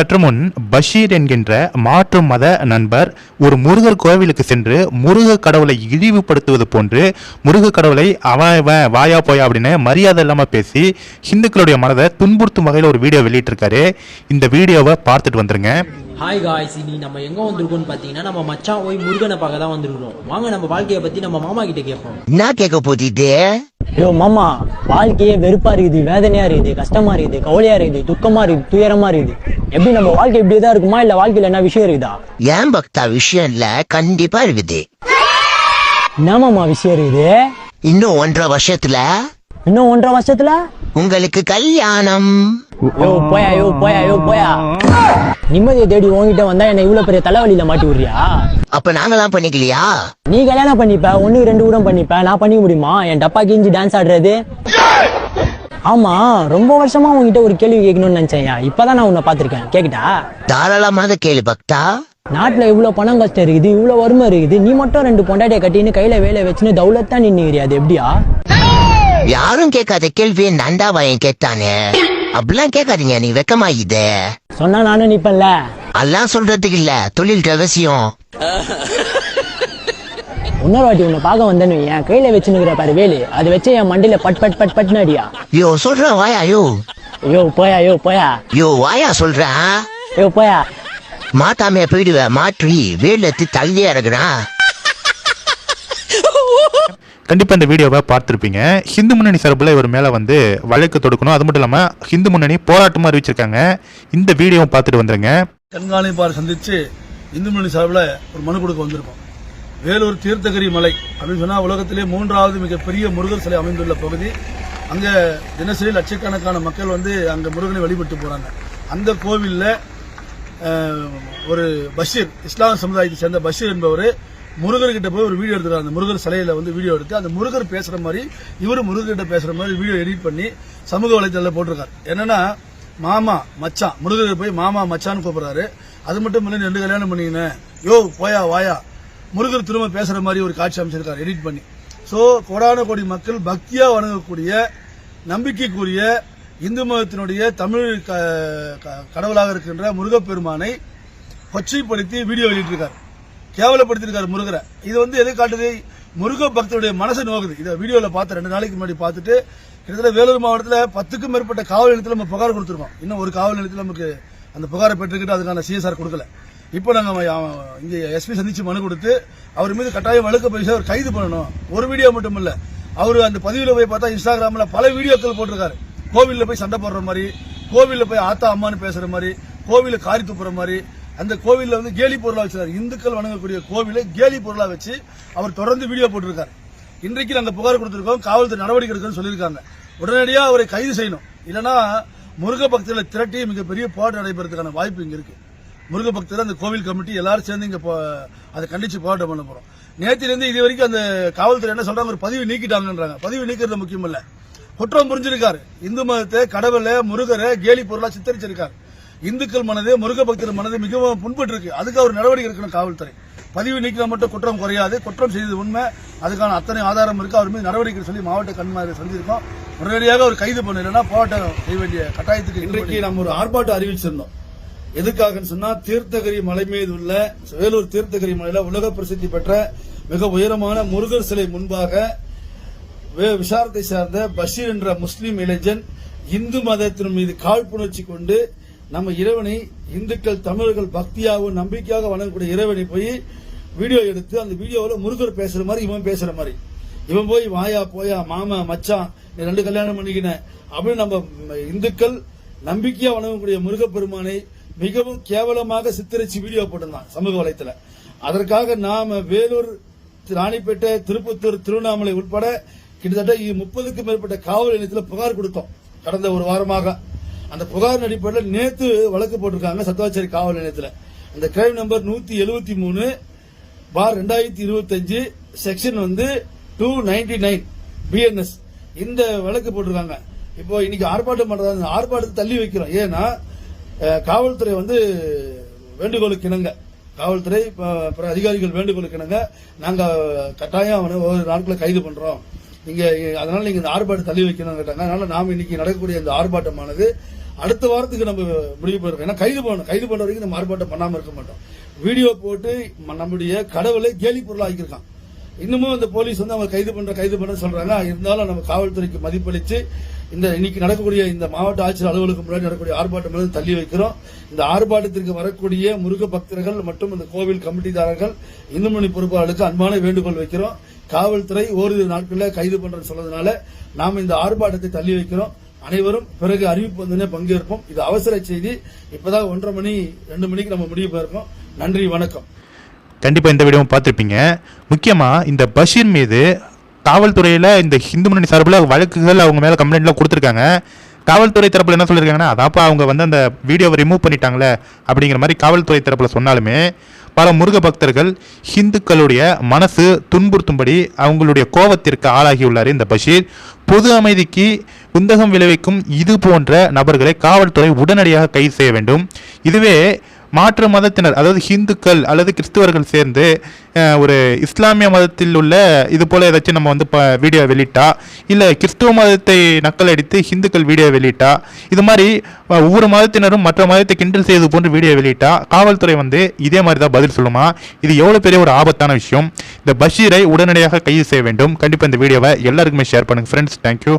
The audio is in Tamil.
சற்று முன் பஷீர் என்கின்ற மாற்று மத நண்பர் ஒரு முருகர் கோவிலுக்கு சென்று முருக கடவுளை இழிவுபடுத்துவது போன்று முருக கடவுளை அவன் வாயா போயா அப்படின்னு மரியாதை இல்லாமல் பேசி ஹிந்துக்களுடைய மனதை துன்புறுத்தும் வகையில் ஒரு வீடியோ வெளியிட்டிருக்காரு. இந்த வீடியோவை பார்த்துட்டு வந்துருங்க. ஹாய் காய்ஸ் இனி நம்ம எங்க வந்திருக்கோம்னு பாத்தீங்கன்னா நம்ம மச்சான் போய் முருகனை பார்க்க தான் வந்திருக்கோம் வாங்க நம்ம வாழ்க்கையை பத்தி நம்ம மாமா கிட்ட கேட்போம் என்ன கேட்க போதிட்டு ஐயோ மாமா வாழ்க்கையே வெறுப்பா இருக்குது வேதனையா இருக்குது கஷ்டமா இருக்குது கவலையா இருக்குது துக்கமா இருக்குது துயரமா இருக்குது. எப்படி நம்ம வாழ்க்கை இப்படியே தான் இருக்குமா? இல்ல வாழ்க்கையில என்ன விஷயம் இருக்குதா? ஏன் பக்தா விஷயம் இல்ல கண்டிப்பா இருக்குது. என்ன மாமா விஷயம் இருக்குது? இன்னும் ஒன்றரை வருஷத்துல இன்னும் ஒன்றரை வருஷத்துல? உங்களுக்கு கல்யாணம். யோ போயா யோ போயா யோ போயா. நிம்மதியை தேடி உன்கிட்ட வந்தா என்ன இவ்வளவு பெரிய தலைவலியில மாட்டி விடுறியா? அப்ப நாங்களாம் பண்ணிக்கலையா? நீ கல்யாணம் பண்ணிப்ப ஒண்ணுக்கு ரெண்டு கூட பண்ணிப்ப நான் பண்ணிக்க முடியுமா? என் டப்பா கிஞ்சி டான்ஸ் ஆடுறது? ஆமா ரொம்ப வருஷமா உன்கிட்ட ஒரு கேள்வி கேட்கணும்னு நினைச்சேன் இப்பதான் நான் உன்னை பாத்திருக்கேன் கேக்குதா? தாராளமாக கேளு பக்தா. நாட்டுல இவ்வளவு பணம் கஷ்டம் இருக்குது இவ்வளவு வறுமை இருக்குது. நீ மட்டும் ரெண்டு பொண்டாட்டிய கட்டின்னு கையில வேலை வச்சுன்னு தௌலத்தா நின்னுக்கிறியா அது எப்படியா? யாரும் கேட்காத கேள்வியை நண்டா வாயன் கேட்டானே. அப்படிலாம் கேட்காதீங்க நீ வெக்கமாயிதே சொன்னா நானும் நிப்பேன்ல. எல்லாம் சொல்றதுக்கு இல்ல தொழில் ரகசியம். இன்னொரு வாட்டி உன்னை பார்க்க வந்தேன்னு என் கையில வச்சுன்னுக்கிற பாரு வேலு. அது வச்சு என் மண்டியில பட் பட் பட் பட்னு அடியா யோ வாயா யோ. ஐயோ போயா ஐயோ போயா. யோ வாயா சொல்றேன் ஐயோ போயா. மாத்தாமைய போயிடுவ மாற்றி வேலு எடுத்து தள்ளி இறங்குறான் கண்டிப்பாக இந்த வீடியோவை பார்த்துருப்பீங்க. ஹிந்து முன்னணி சார்பில் இவர் மேலே வந்து வழக்கு தொடுக்கணும். அது மட்டும் இல்லாமல் ஹிந்து முன்னணி போராட்டமாக அறிவிச்சிருக்காங்க இந்த வீடியோவை பார்த்துட்டு வந்துருங்க. கண்காணிப்பாளர் சந்திச்சு இந்து முன்னணி சார்பில் ஒரு மனு கொடுக்க வந்திருக்கோம். வேலூர் தீர்த்தகிரி மலை அப்படின்னு சொன்னால் உலகத்திலே மூன்றாவது மிகப்பெரிய முருகர் சிலை அமைந்துள்ள பகுதி. அங்கே தினசரி லட்சக்கணக்கான மக்கள் வந்து அங்கே முருகனை வழிபட்டு போகிறாங்க அந்த கோவில்ல ஒரு பஷீர் இஸ்லாம் சமுதாயத்தை சேர்ந்த பஷீர் என்பவர் முருகர்கிட்ட போய் ஒரு வீடியோ எடுத்துறாரு அந்த முருகர் சிலையில வந்து வீடியோ எடுத்து அந்த முருகர் பேசுற மாதிரி இவரு முருகர்கிட்ட பேசுற மாதிரி வீடியோ எடிட் பண்ணி சமூக வலைதளத்தில் போட்டிருக்காரு. என்னன்னா மாமா மச்சான் முருகர் போய் மாமா மச்சான்னு கூப்பிடுறாரு. அது மட்டும் இல்லை ரெண்டு கல்யாணம் பண்ணிக்கினேன் யோ போயா வாயா. முருகர் திரும்ப பேசுற மாதிரி ஒரு காட்சி அமைச்சிருக்காரு எடிட் பண்ணி. ஸோ கோடான கோடி மக்கள் பக்தியா வணங்கக்கூடிய நம்பிக்கைக்குரிய இந்து மதத்தினுடைய தமிழ் க- க- கடவுளாக இருக்கின்ற முருகப்பெருமானை கொச்சைப்படுத்தி வீடியோ வெளியிட்டிருக்காரு கேவலப்படுத்திருக்காரு முருகரை. இது வந்து எதை காட்டுது? முருக பக்தருடைய மனசை நோக்குது. இதை வீடியோல பார்த்து ரெண்டு நாளைக்கு முன்னாடி பார்த்துட்டு கிட்டத்தட்ட வேலூர் மாவட்டத்தில் பத்துக்கும் மேற்பட்ட காவல் நிலையத்தில் நம்ம புகார் கொடுத்துருக்கோம். இன்னும் ஒரு காவல் நிலையத்தில் நமக்கு அந்த புகாரை பெற்றுக்கிட்டு அதுக்கான சிஎஸ்ஆர் கொடுக்கல. இப்போ நாங்கள் இங்கே எஸ்பி சந்திச்சு மனு கொடுத்து அவர் மீது கட்டாயம் வழக்கு பதிவு அவர் கைது பண்ணணும். ஒரு வீடியோ மட்டும் இல்லை. அவர் அந்த பதிவில் போய் பார்த்தா இன்ஸ்டாகிராமில் பல வீடியோக்கள் போட்டிருக்காரு. கோவிலில் போய் சண்டை போடுற மாதிரி கோவிலில் போய் ஆத்தா அம்மான்னு பேசுகிற மாதிரி கோவிலில் காரி துப்புற மாதிரி அந்த கோவிலில் வந்து கேலி பொருளாக வச்சிருக்காரு. இந்துக்கள் வணங்கக்கூடிய கோவிலை கேலி பொருளாக வச்சு அவர் தொடர்ந்து வீடியோ போட்டிருக்காரு. இன்றைக்கு நாங்கள் புகார் கொடுத்துருக்கோம் காவல்துறை நடவடிக்கை எடுக்கணும்னு சொல்லியிருக்காங்க. உடனடியாக அவரை கைது செய்யணும். இல்லைன்னா முருக பக்தர்களை திரட்டி மிகப்பெரிய போராட்டம் நடைபெறதுக்கான வாய்ப்பு இங்கே இருக்கு. முருக பக்தர் அந்த கோவில் கமிட்டி எல்லாரும் சேர்ந்து இங்கே அதை கண்டிச்சு போராட்டம் பண்ண போகிறோம் நேத்திலிருந்து இது வரைக்கும் அந்த காவல்துறை என்ன சொல்கிறாங்க ஒரு பதிவு நீக்கிட்டாங்கன்றாங்க. பதிவு நீக்கிறது முக்கியம் இல்ல குற்றம் புரிஞ்சிருக்காரு. இந்து மதத்தை கடவுளை முருகரை கேலி பொருளாக சித்தரிச்சிருக்காரு. இந்துக்கள் மனது முருக பக்தர் மனது மிகவும் புண்பட்டு இருக்கு அதுக்கு அவர் நடவடிக்கை எடுக்கணும் காவல்துறை. பதிவு நீக்கினா மட்டும் குற்றம் குறையாது. குற்றம் செய்தது உண்மை. அதுக்கான அத்தனை ஆதாரம் இருக்கு. அவர் மீது நடவடிக்கை சொல்லி மாவட்ட கண்மாரி சொல்லியிருக்கோம் உடனடியாக அவர் கைது பண்ண. இல்லைன்னா போராட்டம் செய்ய வேண்டிய கட்டாயத்துக்கு இன்றைக்கு நம்ம ஒரு ஆர்ப்பாட்டம் அறிவிச்சிருந்தோம். எதுக்காகன்னு சொன்னா தீர்த்தகிரி மலை மீது உள்ள வேலூர் தீர்த்தகிரி மலையில உலக பிரசித்தி பெற்ற மிக உயரமான முருகர் சிலை முன்பாக விசாரத்தை சார்ந்த பஷீர் என்ற முஸ்லீம் இளைஞன் இந்து மதத்தின் மீது காழ்ப்புணர்ச்சி கொண்டு நம்ம இறைவனை இந்துக்கள் தமிழர்கள் பக்தியாகவும் நம்பிக்கையாக வணங்கக்கூடிய இறைவனை போய் வீடியோ எடுத்து அந்த வீடியோவில் முருகர் பேசுற மாதிரி இவன் பேசுற மாதிரி. இவன் போய் வாயா போயா மாமா மச்சான் நீ ரெண்டு கல்யாணம் பண்ணிக்கினேன் அப்படின்னு நம்ம இந்துக்கள் நம்பிக்கையா வணங்கக்கூடிய முருகப்பெருமானை மிகவும் கேவலமாக சித்தரிச்சு வீடியோ போட்டிருந்தான் சமூக வலைத்துல அதற்காக நாம வேலூர் ராணிப்பேட்டை திருப்பத்தூர் திருவண்ணாமலை உட்பட கிட்டத்தட்ட முப்பதுக்கும் மேற்பட்ட காவல் நிலையத்தில் புகார் கொடுத்தோம். கடந்த ஒரு வாரமாக. அந்த புகார் அடிப்படையில் நேத்து வழக்கு போட்டிருக்காங்க சத்தாச்சேரி காவல் நிலையத்தில். அந்த கிரைம் நம்பர் நூத்தி எழுபத்தி மூணு பார் ரெண்டாயிரத்தி இருபத்தஞ்சு செக்ஷன் வந்து டூ நைன்டி நைன் பிஎன்எஸ் இந்த வழக்கு போட்டிருக்காங்க. இப்போ இன்னைக்கு ஆர்ப்பாட்டம் பண்றாங்க ஆர்ப்பாட்டத்தை தள்ளி வைக்கிறோம். ஏன்னா காவல்துறை வந்து வேண்டுகோளுக்கு இணங்க. காவல்துறை பிற அதிகாரிகள் வேண்டுகோளுக்கு இணங்க. நாங்க கட்டாயம் அவனை ஒரு நாட்களை கைது பண்றோம். நீங்க அதனால நீங்க இந்த ஆர்ப்பாட்டம் தள்ளி வைக்கணும் கேட்டாங்க. அதனால நாம இன்னைக்கு நடக்கக்கூடிய இந்த ஆர்ப்பாட்டமானது அடுத்த வாரத்துக்கு நம்ம முடிவு போயிருக்கோம். ஏன்னா கைது பண்ணணும். கைது பண்ண வரைக்கும் நம்ம ஆர்ப்பாட்டம் பண்ணாம இருக்க மாட்டோம். வீடியோ போட்டு ம- நம்முடைய கடவுளை கேலி பொருளா ஆக்கியிருக்கான். இன்னமும் இந்த போலீஸ் வந்து அவங்க கைது பண்ற கைது பண்ற சொல்றாங்க. இருந்தாலும் நம்ம காவல்துறைக்கு மதிப்பளிச்சு இந்த இன்னைக்கு நடக்கக்கூடிய இந்த மாவட்ட ஆட்சியர் அலுவலகம் முன்னாடி நடக்கக்கூடிய ஆர்ப்பாட்டம் வந்து தள்ளி வைக்கிறோம். இந்த ஆர்ப்பாட்டத்திற்கு வரக்கூடிய முருக பக்தர்கள் மற்றும் இந்த கோவில் கமிட்டிதாரர்கள் இந்துமணி பொறுப்பாளர்களுக்கு அன்பான வேண்டுகோள் வைக்கிறோம். காவல்துறை ஓரிரு நாட்களில் கைது பண்றேன்னு சொல்றதுனால நாம இந்த ஆர்ப்பாட்டத்தை தள்ளி வைக்கிறோம். அனைவரும் பிறகு அறிவிப்பு வந்தோடனே பங்கேற்போம். இது அவசர செய்தி. இப்பதான் ஒன்றரை மணி ரெண்டு மணிக்கு நம்ம முடிவு போயிருக்கோம். நன்றி வணக்கம். கண்டிப்பாக இந்த வீடியோவும் பார்த்துருப்பீங்க. முக்கியமாக இந்த பஷீர் மீது காவல்துறையில் இந்த ஹிந்து முன்னணி சார்பில் வழக்குகள் அவங்க மேலே கம்ப்ளைண்ட்லாம் கொடுத்துருக்காங்க. காவல்துறை தரப்பில் என்ன சொல்லியிருக்காங்கன்னா அதாப்பா அவங்க வந்து அந்த வீடியோவை ரிமூவ் பண்ணிட்டாங்களே அப்படிங்கிற மாதிரி காவல்துறை தரப்பில் சொன்னாலுமே பல முருக பக்தர்கள் ஹிந்துக்களுடைய மனசு துன்புறுத்தும்படி அவங்களுடைய கோபத்திற்கு ஆளாகியுள்ளார். இந்த பஷீர் பொது அமைதிக்கு குந்தகம் விளைவிக்கும் இது போன்ற நபர்களை காவல்துறை உடனடியாக கைது செய்ய வேண்டும். இதுவே மாற்று மதத்தினர் அதாவது ஹிந்துக்கள் அல்லது கிறிஸ்துவர்கள் சேர்ந்து ஒரு இஸ்லாமிய மதத்தில் உள்ள இது போல் ஏதாச்சும் நம்ம வந்து இப்போ வீடியோ வெளியிட்டா இல்லை கிறிஸ்துவ மதத்தை நக்கல் அடித்து ஹிந்துக்கள் வீடியோ வெளியிட்டா இது மாதிரி ஒவ்வொரு மதத்தினரும் மற்ற மதத்தை கிண்டல் செய்வது போன்று வீடியோ வெளியிட்டா காவல்துறை வந்து இதே மாதிரி தான் பதில் சொல்லுமா? இது எவ்வளோ பெரிய ஒரு ஆபத்தான விஷயம். இந்த பஷீரை உடனடியாக கைது செய்ய வேண்டும். கண்டிப்பாக இந்த வீடியோவை எல்லாருக்குமே ஷேர் பண்ணுங்கள் ஃப்ரெண்ட்ஸ் தேங்க்யூ